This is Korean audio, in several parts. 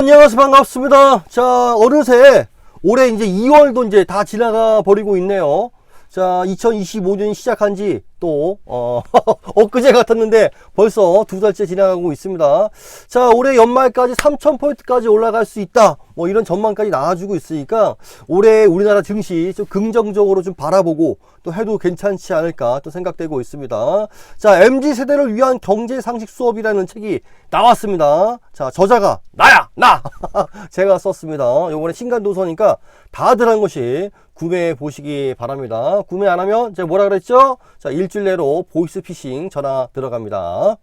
안녕하세요. 반갑습니다. 자 어느새 올해 이제 2월도 이제 다 지나가 버리고 있네요. 자 2025년 시작한 지 또 어, 엊그제 같았는데 벌써 두 달째 지나가고 있습니다. 자 올해 연말까지 3000포인트까지 올라갈 수 있다. 뭐 이런 전망까지 나와주고 있으니까 올해 우리나라 증시 좀 긍정적으로 좀 바라보고 또 해도 괜찮지 않을까 또 생각되고 있습니다. 자 MZ 세대를 위한 경제 상식 수업이라는 책이 나왔습니다. 자 저자가 나야! 나! 제가 썼습니다. 요번에 신간 도서니까 다들 한 것이 구매해 보시기 바랍니다. 구매 안 하면 제가 뭐라 그랬죠? 자 일 주일 내로 보이스 피싱 전화 들어갑니다.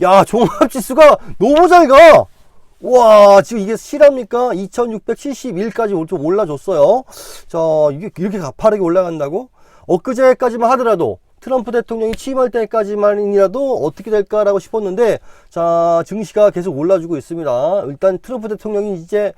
야 종합지수가 너무 잘 가! 와 지금 이게 실합니까? 2671까지 좀 올라줬어요. 자 이게 이렇게 가파르게 올라간다고? 엊그제까지만 하더라도 트럼프 대통령이 취임할 때까지만이라도 어떻게 될까라고 싶었는데 자 증시가 계속 올라주고 있습니다. 일단 트럼프 대통령이 이제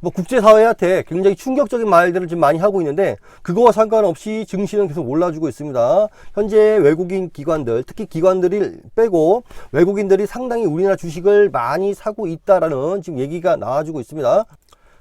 뭐 국제사회한테 굉장히 충격적인 말들을 지금 많이 하고 있는데 그거와 상관없이 증시는 계속 올라주고 있습니다. 현재 외국인 기관들 특히 기관들이 빼고 외국인들이 상당히 우리나라 주식을 많이 사고 있다라는 지금 얘기가 나와주고 있습니다.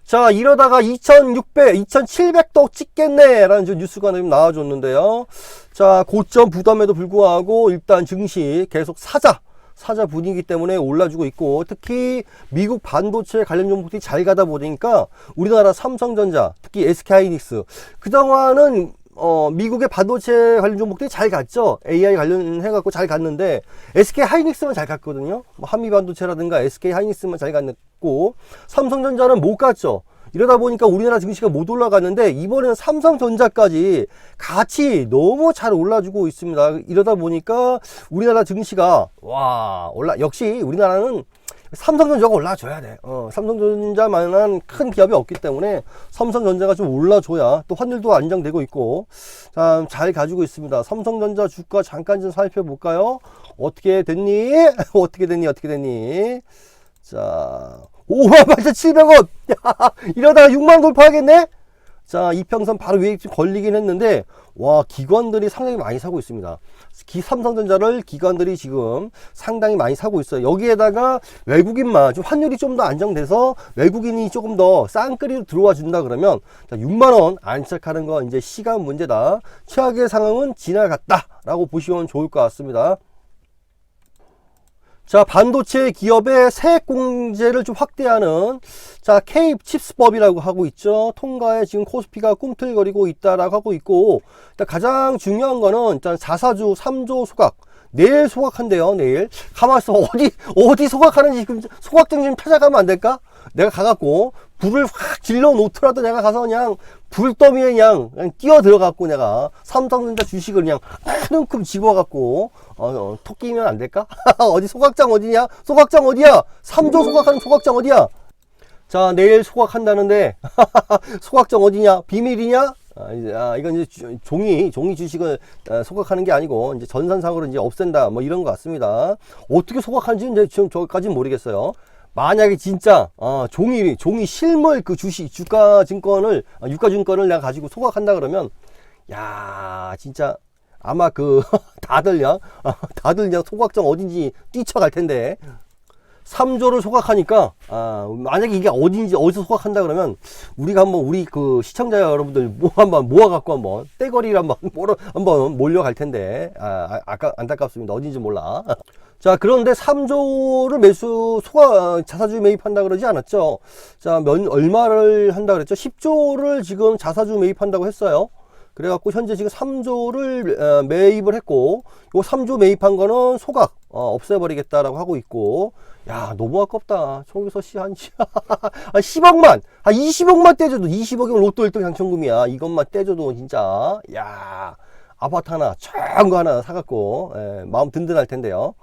자 이러다가 2600, 2700도 찍겠네 라는 저 뉴스가 좀 나와줬는데요. 자 고점 부담에도 불구하고 일단 증시 계속 사자 사자 분위기 때문에 올라주고 있고 특히 미국 반도체 관련 종목들이 잘 가다 보니까 우리나라 삼성전자 특히 SK하이닉스 그동안은 어, 미국의 반도체 관련 종목들이 잘 갔죠. AI 관련해갖고 잘 갔는데, SK 하이닉스만 잘 갔거든요. 뭐 한미 반도체라든가 SK 하이닉스만 잘 갔고, 삼성전자는 못 갔죠. 이러다 보니까 우리나라 증시가 못 올라갔는데, 이번에는 삼성전자까지 같이 너무 잘 올라주고 있습니다. 이러다 보니까 우리나라 증시가, 와, 올라, 역시 우리나라는 삼성전자가 올라줘야 돼. 어, 삼성전자만한 큰 기업이 없기 때문에 삼성전자가 좀 올라줘야 또 환율도 안정되고 있고 참 잘 가지고 있습니다. 삼성전자 주가 잠깐 좀 살펴볼까요? 어떻게 됐니? 어떻게 됐니? 어떻게 됐니? 자, 58,700원! 이러다가 6만원 돌파하겠네? 자, 이평선 바로 위에 좀 걸리긴 했는데, 와, 기관들이 상당히 많이 사고 있습니다. 기, 삼성전자를 기관들이 지금 상당히 많이 사고 있어요. 여기에다가 외국인만, 좀 환율이 좀 더 안정돼서 외국인이 조금 더 쌍끌이로 들어와 준다 그러면, 자, 6만원 안착하는 건 이제 시간 문제다. 최악의 상황은 지나갔다. 라고 보시면 좋을 것 같습니다. 자, 반도체 기업의 세액 공제를 좀 확대하는 자, K 칩스법이라고 하고 있죠. 통과에 지금 코스피가 꿈틀거리고 있다라고 하고 있고, 일단 가장 중요한 거는 일단 자사주 3조 소각. 내일 소각한대요, 내일. 가만있어. 어디, 어디 소각하는지 지금 소각장 좀 찾아가면 안 될까? 내가 가갖고, 불을 확 질러 놓더라도 내가 가서 그냥 불더미에 그냥, 그냥 뛰어 들어갖고 내가 삼성전자 주식을 그냥 한 움큼 집어갖고, 어, 어, 토끼면 안 될까? 어디 소각장 어디냐? 소각장 어디야? 3조 소각하는 소각장 어디야? 자, 내일 소각한다는데, 소각장 어디냐? 비밀이냐? 아, 이제, 아, 이건 이제 주- 종이, 종이 주식을 아, 소각하는 게 아니고, 이제 전산상으로 이제 없앤다, 뭐 이런 것 같습니다. 어떻게 소각하는지 이제 지금 저까지는 모르겠어요. 만약에 진짜, 어, 종이, 종이 실물 그 주식, 주가 증권을, 아, 유가 증권을 내가 가지고 소각한다 그러면, 야 진짜, 아마 그, 다들 그냥, 아, 다들 그냥 소각장 어딘지 뛰쳐갈 텐데, 3조를 소각하니까 아, 만약에 이게 어딘지 어디서 소각한다 그러면 우리가 한번 우리 그 시청자 여러분들 뭐 한번 모아 갖고 한번 떼거리를 한번 몰아 한번 몰려갈 텐데. 아, 아 아까 안타깝습니다. 어딘지 몰라 자 그런데 3조를 매수 소각 자사주 매입한다 그러지 않았죠? 자 몇, 얼마를 한다 그랬죠? 10조를 지금 자사주 매입한다고 했어요. 그래갖고 현재 지금 3조를 어, 매입을 했고 요 3조 매입한 거는 소각 어, 없애버리겠다라고 하고 있고 야 너무 아깝다. 저기서 시한 10억만 한 20억만 떼줘도 20억이면 로또 1등 당첨금이야. 이것만 떼줘도 진짜 야 아파트 하나 작은 거 하나 사갖고 예, 마음 든든할 텐데요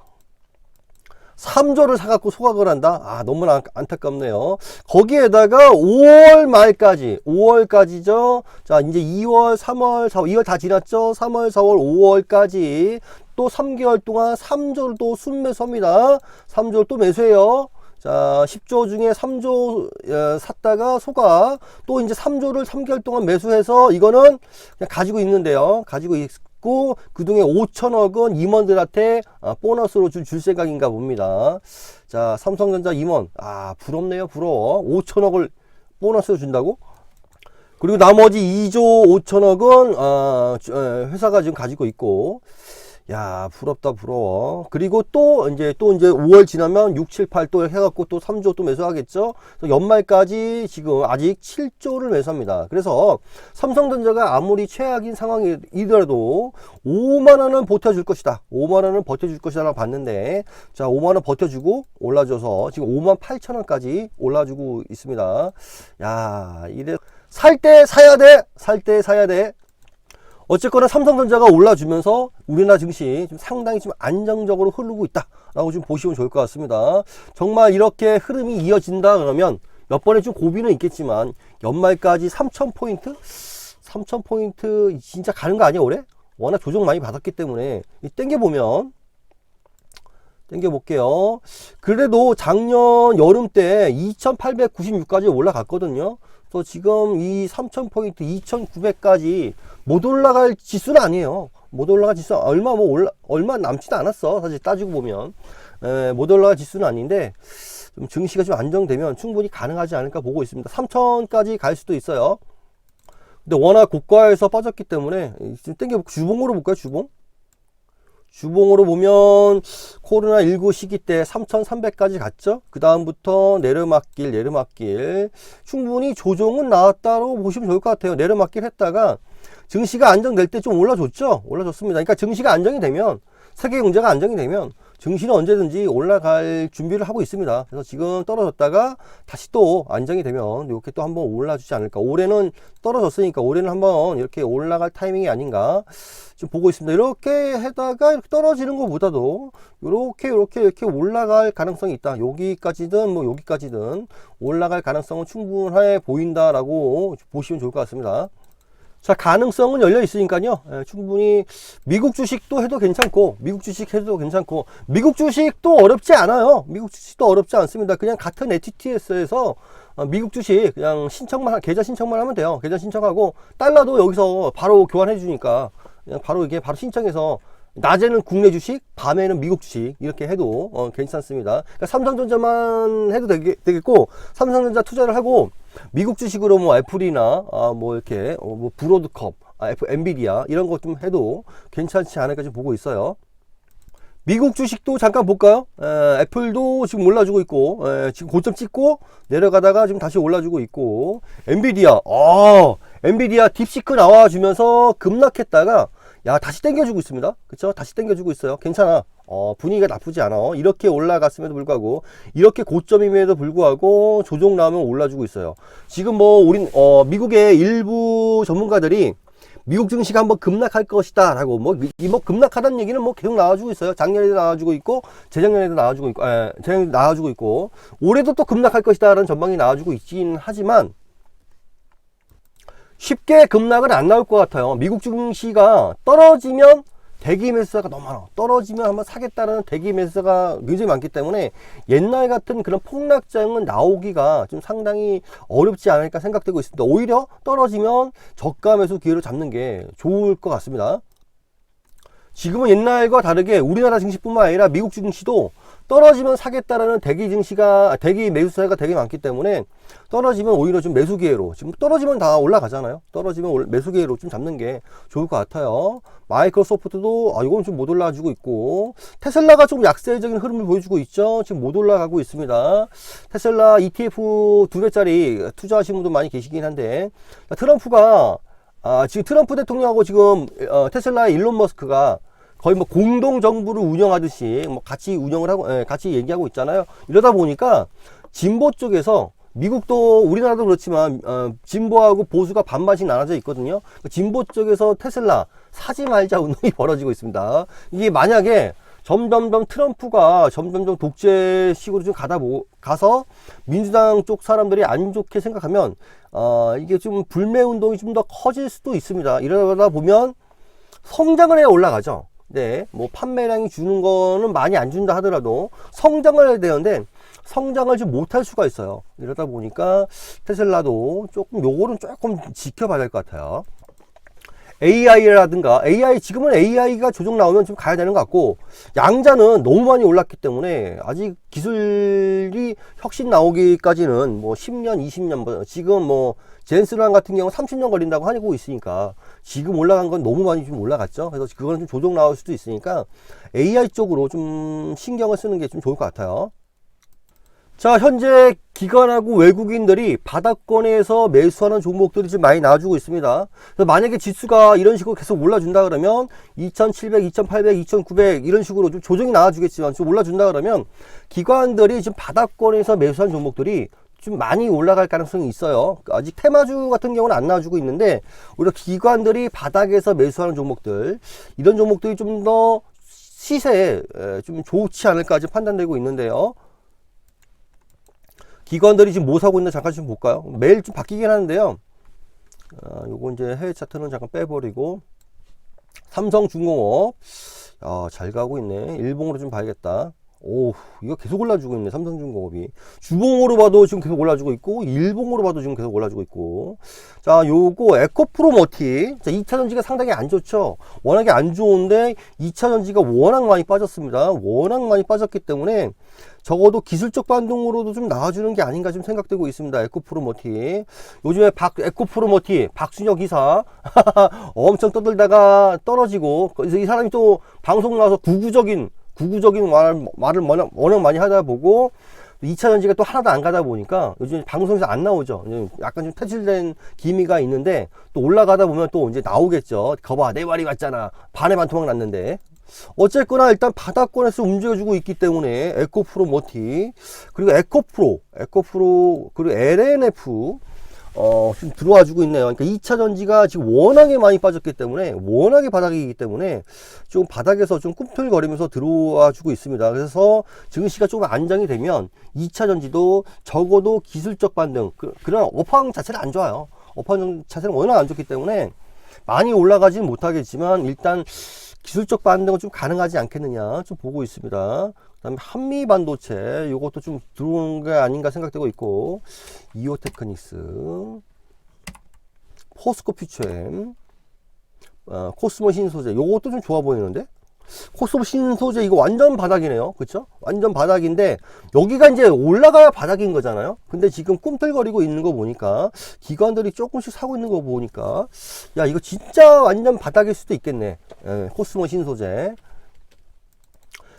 3조를 사갖고 소각을 한다? 아, 너무 안, 안타깝네요. 거기에다가 5월 말까지, 5월까지죠. 자, 이제 2월, 3월, 4월, 2월 다 지났죠? 3월, 4월, 5월까지 또 3개월 동안 3조를 또 순매수합니다. 3조를 또 매수해요. 자, 10조 중에 3조 어, 샀다가 소각, 또 이제 3조를 3개월 동안 매수해서 이거는 그냥 가지고 있는데요. 가지고 있 고 있고 그중에 5천억은 임원들한테 아, 보너스로 줄, 줄 생각인가 봅니다. 자, 삼성전자 임원. 아, 부럽네요, 부러워. 5천억을 보너스로 준다고? 그리고 나머지 2조 5천억은 어, 주- 에, 회사가 지금 가지고 있고 야 부럽다 부러워. 그리고 또 이제 또 이제 5월 지나면 6, 7, 8 또 해갖고 또 3조 또 매수하겠죠? 연말까지 지금 아직 7조를 매수합니다. 그래서 삼성전자가 아무리 최악인 상황이더라도 5만 원은 버텨줄 것이다. 5만 원은 버텨줄 것이다 라고 봤는데 자 5만 원 버텨주고 올라줘서 지금 5만 8천 원까지 올라주고 있습니다. 야 이래. 살 때 사야 돼! 살 때 사야 돼 어쨌거나 삼성전자가 올라주면서 우리나라 증시 좀 상당히 좀 안정적으로 흐르고 있다라고 좀 보시면 좋을 것 같습니다. 정말 이렇게 흐름이 이어진다 그러면 몇 번의 좀 고비는 있겠지만 연말까지 3,000포인트? 3,000포인트 진짜 가는 거 아니야 올해? 워낙 조정 많이 받았기 때문에 이 땡겨보면 땡겨볼게요. 그래도 작년 여름 때 2,896까지 올라갔거든요. 그래서 지금 이 3,000포인트, 2,900까지 못 올라갈 지수는 아니에요. 못 올라갈 지수 얼마 뭐 올라 얼마 남지도 않았어. 사실 따지고 보면 에, 못 올라갈 지수는 아닌데 좀 증시가 좀 안정되면 충분히 가능하지 않을까 보고 있습니다. 3,000까지 갈 수도 있어요. 근데 워낙 고가에서 빠졌기 때문에 지금 땡겨 주봉으로 볼까요? 주봉? 주봉으로 보면 코로나19 시기 때 3,300까지 갔죠. 그 다음부터 내려막길, 내려막길. 충분히 조정은 나왔다고 보시면 좋을 것 같아요. 내려막길 했다가 증시가 안정될 때 좀 올라줬죠. 올라줬습니다. 그러니까 증시가 안정이 되면 세계 경제가 안정이 되면 증시는 언제든지 올라갈 준비를 하고 있습니다. 그래서 지금 떨어졌다가 다시 또 안정이 되면 이렇게 또 한번 올라주지 않을까. 올해는 떨어졌으니까 올해는 한번 이렇게 올라갈 타이밍이 아닌가 좀 보고 있습니다. 이렇게 해다가 이렇게 떨어지는 것보다도 이렇게 이렇게 이렇게 올라갈 가능성이 있다. 여기까지든 뭐 여기까지든 올라갈 가능성은 충분해 보인다라고 보시면 좋을 것 같습니다. 자, 가능성은 열려 있으니까요. 예, 충분히 미국 주식도 해도 괜찮고, 미국 주식 해도 괜찮고, 미국 주식도 어렵지 않아요. 미국 주식도 어렵지 않습니다. 그냥 같은 HTS에서 미국 주식 그냥 신청만, 하- 계좌 신청만 하면 돼요. 계좌 신청하고, 달러도 여기서 바로 교환해 주니까, 그냥 바로 이게 바로 신청해서, 낮에는 국내 주식, 밤에는 미국 주식 이렇게 해도 어, 괜찮습니다. 그러니까 삼성전자만 해도 되겠, 되겠고 삼성전자 투자를 하고 미국 주식으로 뭐 애플이나 아, 뭐 이렇게 어, 뭐 브로드컵, 아, 애플, 엔비디아 이런 것 좀 해도 괜찮지 않을까 좀 보고 있어요. 미국 주식도 잠깐 볼까요? 에, 애플도 지금 올라주고 있고 에, 지금 고점 찍고 내려가다가 지금 다시 올라주고 있고 엔비디아, 어, 엔비디아 딥시크 나와주면서 급락했다가 야 다시 땡겨주고 있습니다. 그쵸? 다시 땡겨주고 있어요. 괜찮아. 어, 분위기가 나쁘지 않아. 이렇게 올라갔음에도 불구하고 이렇게 고점임에도 불구하고 조정 나오면 올라주고 있어요. 지금 뭐 우린 어, 미국의 일부 전문가들이 미국 증시가 한번 급락할 것이다 라고 뭐, 미- 이뭐 급락하다는 얘기는 뭐 계속 나와주고 있어요 작년에도 나와주고 있고 재작년에도 나와주고 있고 에, 재작년에도 나와주고 있고 올해도 또 급락할 것이다 라는 전망이 나와주고 있긴 하지만 쉽게 급락은 안 나올 것 같아요. 미국 증시가 떨어지면 대기 매수가 너무 많아. 떨어지면 한번 사겠다는 대기 매수가 굉장히 많기 때문에 옛날 같은 그런 폭락장은 나오기가 좀 상당히 어렵지 않을까 생각되고 있습니다. 오히려 떨어지면 저가 매수 기회를 잡는 게 좋을 것 같습니다. 지금은 옛날과 다르게 우리나라 증시뿐만 아니라 미국 증시도 떨어지면 사겠다라는 대기 증시가 대기 매수세가 되게 많기 때문에 떨어지면 오히려 좀 매수 기회로 지금 떨어지면 다 올라가잖아요. 떨어지면 올- 매수 기회로 좀 잡는 게 좋을 것 같아요. 마이크로소프트도 아 이건 좀 못 올라주고 있고 테슬라가 좀 약세적인 흐름을 보여주고 있죠. 지금 못 올라가고 있습니다. 테슬라 ETF 두 배짜리 투자하시는 분도 많이 계시긴 한데 트럼프가 아, 지금 트럼프 대통령하고 지금 어, 테슬라의 일론 머스크가 거의 뭐 공동 정부를 운영하듯이 뭐 같이 운영을 하고 예, 같이 얘기하고 있잖아요. 이러다 보니까 진보 쪽에서 미국도 우리나라도 그렇지만 어, 진보하고 보수가 반반씩 나눠져 있거든요. 진보 쪽에서 테슬라 사지 말자 운동이 벌어지고 있습니다. 이게 만약에 점점점 트럼프가 점점점 독재식으로 좀 가다 보, 가서 민주당 쪽 사람들이 안 좋게 생각하면 어, 이게 좀 불매 운동이 좀 더 커질 수도 있습니다. 이러다 보면 성장을 해야 올라가죠. 네, 뭐 판매량이 주는 거는 많이 안 준다 하더라도 성장을 해야 되는데 성장을 좀 못할 수가 있어요. 이러다 보니까 테슬라도 조금 요거는 조금 지켜봐야 될 것 같아요. AI라든가 AI 지금은 AI가 조정 나오면 좀 가야 되는 것 같고 양자는 너무 많이 올랐기 때문에 아직 기술이 혁신 나오기까지는 뭐 10년, 20년 뭐 지금 뭐 젠스랑 같은 경우 30년 걸린다고 하고 있으니까 지금 올라간 건 너무 많이 좀 올라갔죠. 그래서 그거는 좀 조정 나올 수도 있으니까 AI 쪽으로 좀 신경을 쓰는 게 좀 좋을 것 같아요. 자, 현재 기관하고 외국인들이 바닥권에서 매수하는 종목들이 지금 많이 나와주고 있습니다. 만약에 지수가 이런 식으로 계속 올라준다 그러면 2700, 2800, 2900 이런 식으로 좀 조정이 나와주겠지만 좀 올라준다 그러면 기관들이 지금 바닥권에서 매수한 종목들이 좀 많이 올라갈 가능성이 있어요. 아직 테마주 같은 경우는 안 나와주고 있는데 오히려 기관들이 바닥에서 매수하는 종목들 이런 종목들이 좀 더 시세에 에, 좀 좋지 않을까 지금 판단되고 있는데요. 기관들이 지금 뭐 사고 있나 잠깐 좀 볼까요? 매일 좀 바뀌긴 하는데요. 아, 요거 이제 해외 차트는 잠깐 빼버리고 삼성중공업 아, 잘 가고 있네. 일봉으로 좀 봐야겠다. 오, 이거 계속 올라주고 있네. 삼성중공업이. 주봉으로 봐도 지금 계속 올라주고 있고, 일봉으로 봐도 지금 계속 올라주고 있고. 자, 요거 에코프로머티. 자, 2차 전지가 상당히 안 좋죠. 워낙에 안 좋은데 2차 전지가 워낙 많이 빠졌습니다. 워낙 많이 빠졌기 때문에 적어도 기술적 반동으로도 좀 나와주는 게 아닌가 좀 생각되고 있습니다. 에코프로머티. 요즘에 박, 에코프로머티, 박순혁 기사. 엄청 떠들다가 떨어지고, 그래서 이 사람이 또 방송 나와서 구구적인, 구구적인 말, 말을 워낙, 워낙 많이 하다 보고, 2차 전지가 또 하나도 안 가다 보니까 요즘 방송에서 안 나오죠. 약간 좀 퇴질된 기미가 있는데 또 올라가다 보면 또 이제 나오겠죠. 거봐, 내 말이 맞잖아. 반에 반토막 났는데. 어쨌거나 일단 바닥권에서 움직여주고 있기 때문에 에코프로 모티 그리고 에코프로 에코프로 그리고 LNF 어, 지금 들어와 주고 있네요. 그러니까 2차 전지가 지금 워낙에 많이 빠졌기 때문에, 워낙에 바닥이기 때문에, 좀 바닥에서 좀 꿈틀거리면서 들어와 주고 있습니다. 그래서 증시가 조금 안정이 되면, 2차 전지도 적어도 기술적 반등, 그, 그런 업황 자체는 안 좋아요. 업황 자체는 워낙 안 좋기 때문에, 많이 올라가지는 못하겠지만, 일단, 기술적 반등은 좀 가능하지 않겠느냐, 좀 보고 있습니다. 그 다음에 한미 반도체, 요것도 좀 들어오는 게 아닌가 생각되고 있고, 이오 테크닉스, 포스코 퓨처엠, 어, 코스모 신소재, 요것도 좀 좋아 보이는데? 코스모 신소재 이거 완전 바닥이네요. 그쵸? 완전 바닥인데, 여기가 이제 올라가야 바닥인 거잖아요? 근데 지금 꿈틀거리고 있는 거 보니까, 기관들이 조금씩 사고 있는 거 보니까, 야, 이거 진짜 완전 바닥일 수도 있겠네. 예, 코스모 신소재.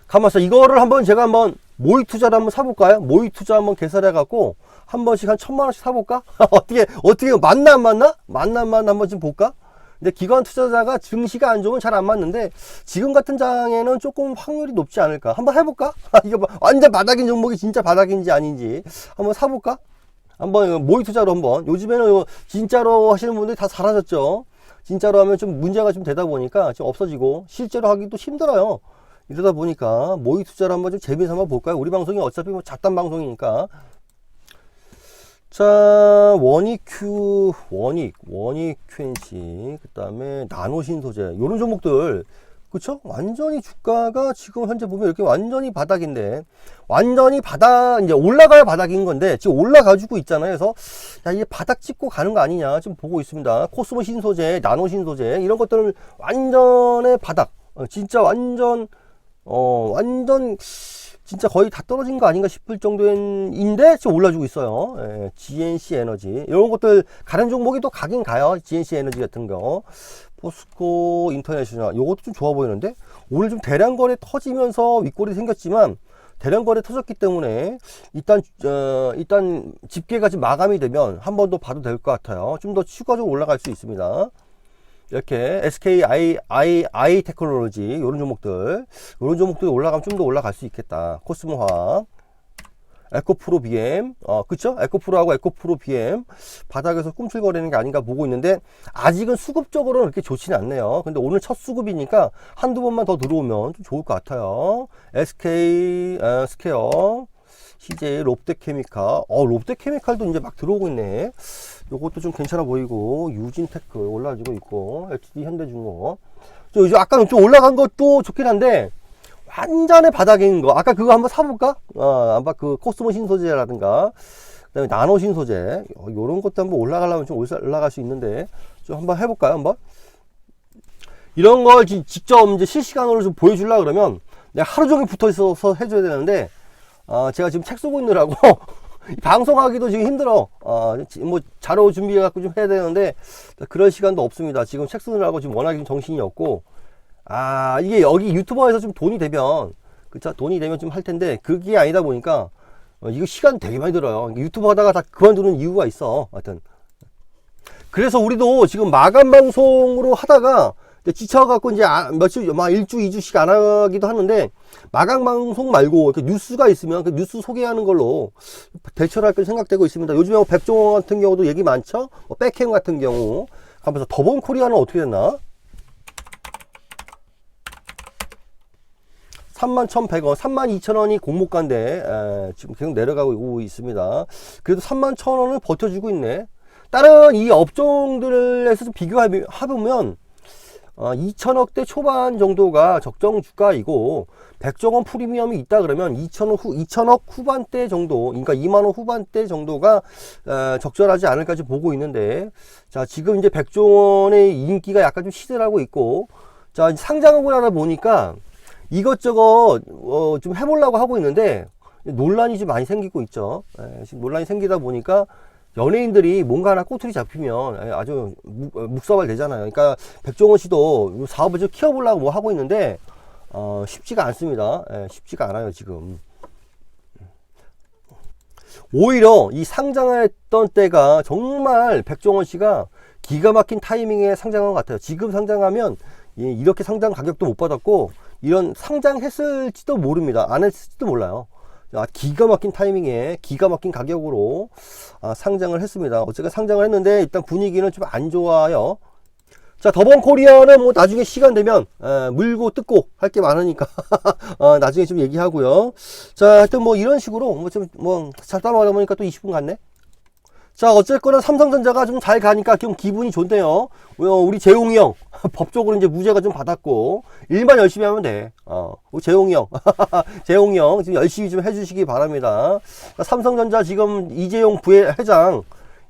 가만있어. 이거를 한번 제가 한번 모의 투자를 한번 사볼까요? 모의 투자 한번 개설해갖고, 한 번씩 한 천만 원씩 사볼까? 어떻게, 어떻게, 맞나 안 맞나? 맞나 안 맞나 한번 좀 볼까? 근데 기관 투자자가 증시가 안 좋으면 잘 안 맞는데, 지금 같은 장에는 조금 확률이 높지 않을까? 한번 해볼까? 이거 봐. 완전 바닥인 종목이 진짜 바닥인지 아닌지 한번 사볼까? 한번 모의 투자로 한번. 요즘에는 진짜로 하시는 분들이 다 사라졌죠. 진짜로 하면 좀 문제가 좀 되다 보니까 좀 없어지고, 실제로 하기도 힘들어요. 이러다 보니까 모의 투자를 한번 좀 재미삼아 볼까요? 우리 방송이 어차피 뭐 잡담 방송이니까. 자, 원익큐, 원익, 원익 큐엔시, 그 다음에 나노신 소재, 요런 종목들, 그쵸? 완전히 주가가 지금 현재 보면 이렇게 완전히 바닥인데, 완전히 바닥, 이제 올라가야 바닥인 건데, 지금 올라가지고 있잖아요. 그래서, 야, 이게 바닥 찍고 가는 거 아니냐, 지금 보고 있습니다. 코스모 신소재, 나노 신소재, 이런 것들은 완전의 바닥, 어, 진짜 완전, 어, 완전, 진짜 거의 다 떨어진 거 아닌가 싶을 정도인데 지금 올라주고 있어요. 예, GNC 에너지 이런 것들 가는 종목이 또 가긴 가요. GNC 에너지 같은 거, 포스코 인터내셔널 이것도 좀 좋아 보이는데 오늘 좀 대량 거래 터지면서 윗골이 생겼지만 대량 거래 터졌기 때문에 일단 어, 일단 집계가 지금 마감이 되면 한 번 더 봐도 될 것 같아요. 좀 더 추가적으로 올라갈 수 있습니다. 이렇게 SK I, I, I 테크놀로지 이런 종목들 이런 종목들이 올라가면 좀 더 올라갈 수 있겠다. 코스모 화학 에코프로 BM 어 그쵸? 에코프로하고 에코프로 BM 바닥에서 꿈틀거리는 게 아닌가 보고 있는데 아직은 수급적으로는 그렇게 좋지는 않네요. 근데 오늘 첫 수급이니까 한두 번만 더 들어오면 좀 좋을 것 같아요. SK 어, 스퀘어 CJ 롯데케미칼 어 롯데케미칼도 이제 막 들어오고 있네. 요것도 좀 괜찮아 보이고 유진테크 올라가지고 있고 HD 현대중공업 저 이제 아까 좀 올라간 것도 좋긴 한데 완전의 바닥인 거. 아까 그거 한번 사볼까? 어 아마 그 코스모 신소재라든가 그다음에 나노 신소재. 어, 요런 것도 한번 올라가려면 좀 올라갈 수 있는데 좀 한번 해볼까요 한번? 이런 걸 지- 직접 이제 실시간으로 좀 보여주려 그러면 내가 하루 종일 붙어 있어서 해줘야 되는데 아, 제가 지금 책 쓰고 있느라고 방송하기도 지금 힘들어. 아, 지- 뭐 자료 준비해 갖고 좀 해야 되는데 그럴 시간도 없습니다. 지금 책 쓰느라고 지금 워낙 좀 정신이 없고 아 이게 여기 유튜버에서 좀 돈이 되면 그쵸 돈이 되면 좀 할 텐데 그게 아니다 보니까 어, 이거 시간 되게 많이 들어요. 유튜브 하다가 다 그만두는 이유가 있어. 하여튼 그래서 우리도 지금 마감 방송으로 하다가 지쳐갖고 이제 아- 며칠, 막 일주, 이주씩 안 하기도 하는데 마감 방송 말고 뉴스가 있으면 그 뉴스 소개하는 걸로 대처를 할까 생각되고 있습니다. 요즘에 뭐 백종원 같은 경우도 얘기 많죠? 뭐 백캠 같은 경우. 가면서 더본 코리아는 어떻게 됐나? 31,100원, 32,000원이 공모가인데 에, 지금 계속 내려가고 있습니다. 그래도 31,000원을 버텨주고 있네. 다른 이 업종들에서 좀 비교해보면 어, 2천억대 초반 정도가 적정 주가이고 백종원 프리미엄이 있다 그러면 2천억 후 2천억 후반대 정도, 그러니까 2만 원 후반대 정도가 어, 적절하지 않을까 지 보고 있는데 자 지금 이제 백종원의 인기가 약간 좀 시들하고 있고 자 상장하고 나다 보니까 이것저것 어, 좀 해보려고 하고 있는데 논란이 좀 많이 생기고 있죠. 예, 지금 논란이 생기다 보니까 연예인들이 뭔가 하나 꼬투리 잡히면 예, 아주 묵- 어, 묵사발 되잖아요. 그러니까 백종원 씨도 사업을 좀 키워보려고 뭐 하고 있는데 어, 쉽지가 않습니다. 예, 쉽지가 않아요 지금. 오히려 이 상장했던 때가 정말 백종원 씨가 기가 막힌 타이밍에 상장한 것 같아요. 지금 상장하면 예, 이렇게 상장 가격도 못 받았고 이런 상장했을지도 모릅니다. 안 했을지도 몰라요. 아, 기가 막힌 타이밍에 기가 막힌 가격으로 아, 상장을 했습니다. 어쨌든 상장을 했는데 일단 분위기는 좀 안 좋아요. 자, 더번 코리아는 뭐 나중에 시간 되면 에, 물고 뜯고 할 게 많으니까 어, 나중에 좀 얘기하고요. 자, 하여튼 뭐 이런 식으로 뭐 좀뭐 잡담하다 보니까 또 20분 갔네. 자, 어쨌거나 삼성전자가 좀 잘 가니까 좀 기분이 좋네요. 어, 우리 재용이 형 법적으로 이제 무죄가 좀 받았고 일만 열심히 하면 돼. 어, 재용이 형, 재용이 형 지금 열심히 좀 해주시기 바랍니다. 그러니까 삼성전자 지금 이재용 부회장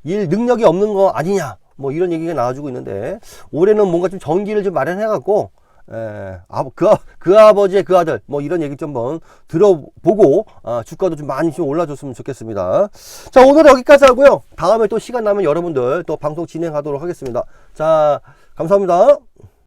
일 능력이 없는 거 아니냐? 뭐 이런 얘기가 나와주고 있는데 올해는 뭔가 좀 전기를 좀 마련해 갖고 에, 아, 그, 아- 그 아버지의 그 아들, 뭐 이런 얘기 좀 한번 들어보고, 아, 주가도 좀 많이 좀 올라줬으면 좋겠습니다. 자, 오늘 여기까지 하고요. 다음에 또 시간 나면 여러분들 또 방송 진행하도록 하겠습니다. 자, 감사합니다.